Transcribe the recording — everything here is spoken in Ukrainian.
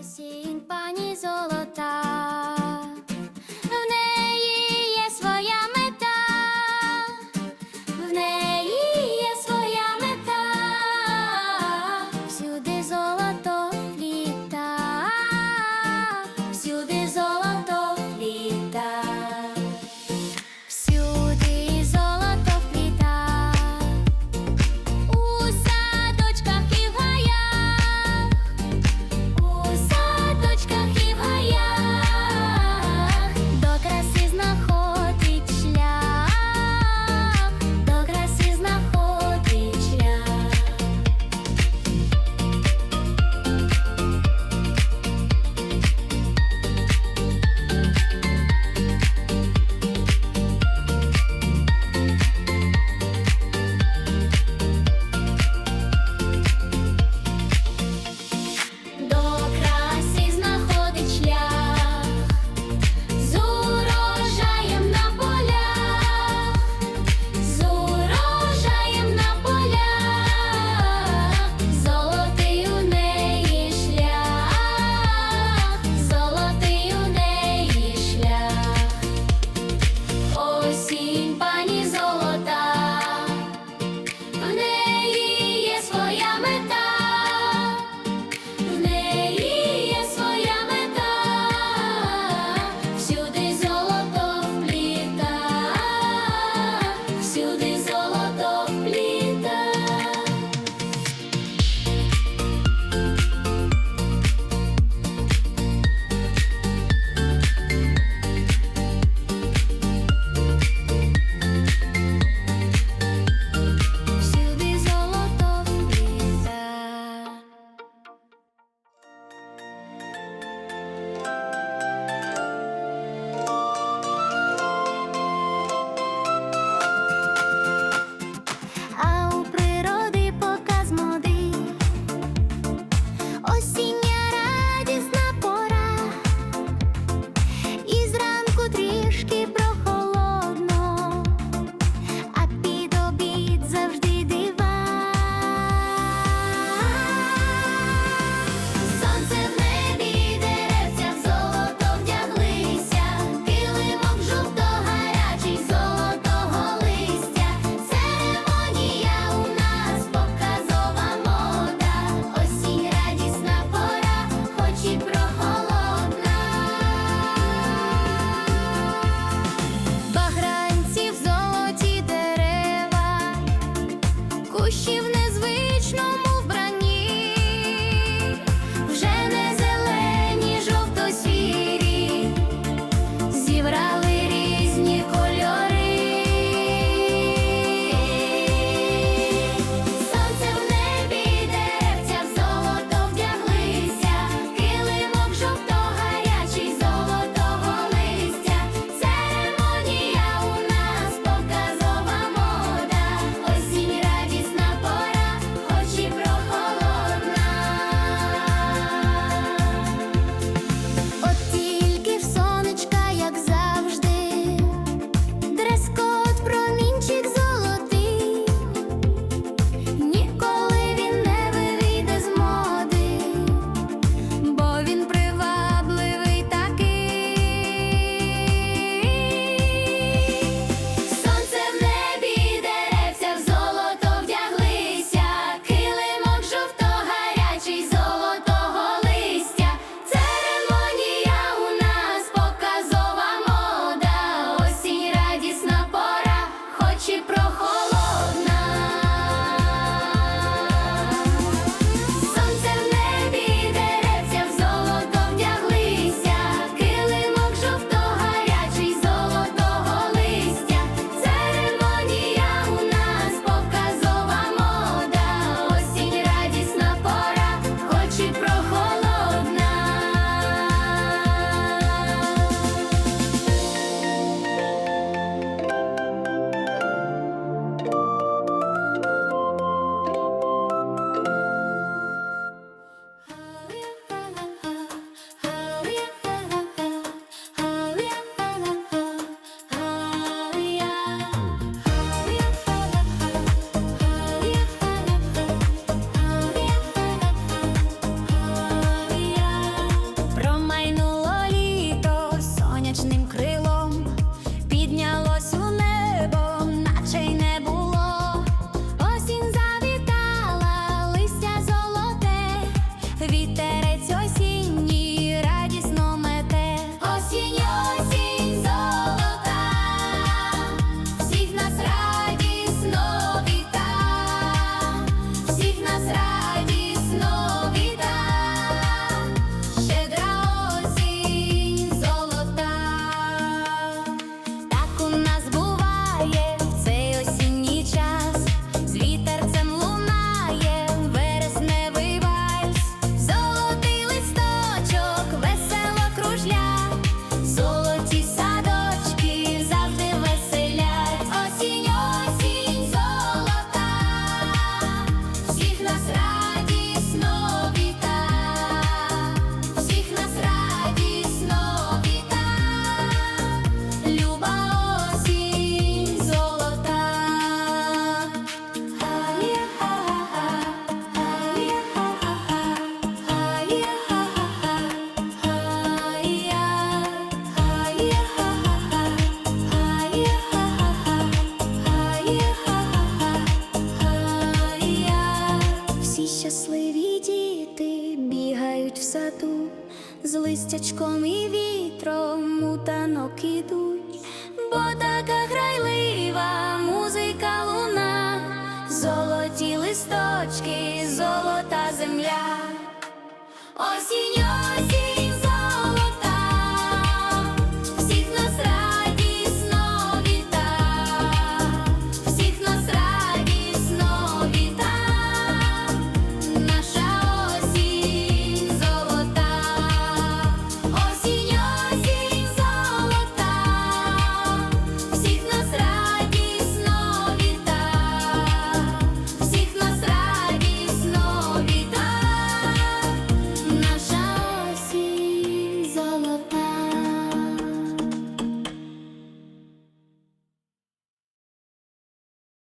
осінь пані золота, грають в саду, з листячком і вітром у танок ідуть, бо така грайлива музика луна, золоті листочки, золота земля. Осінь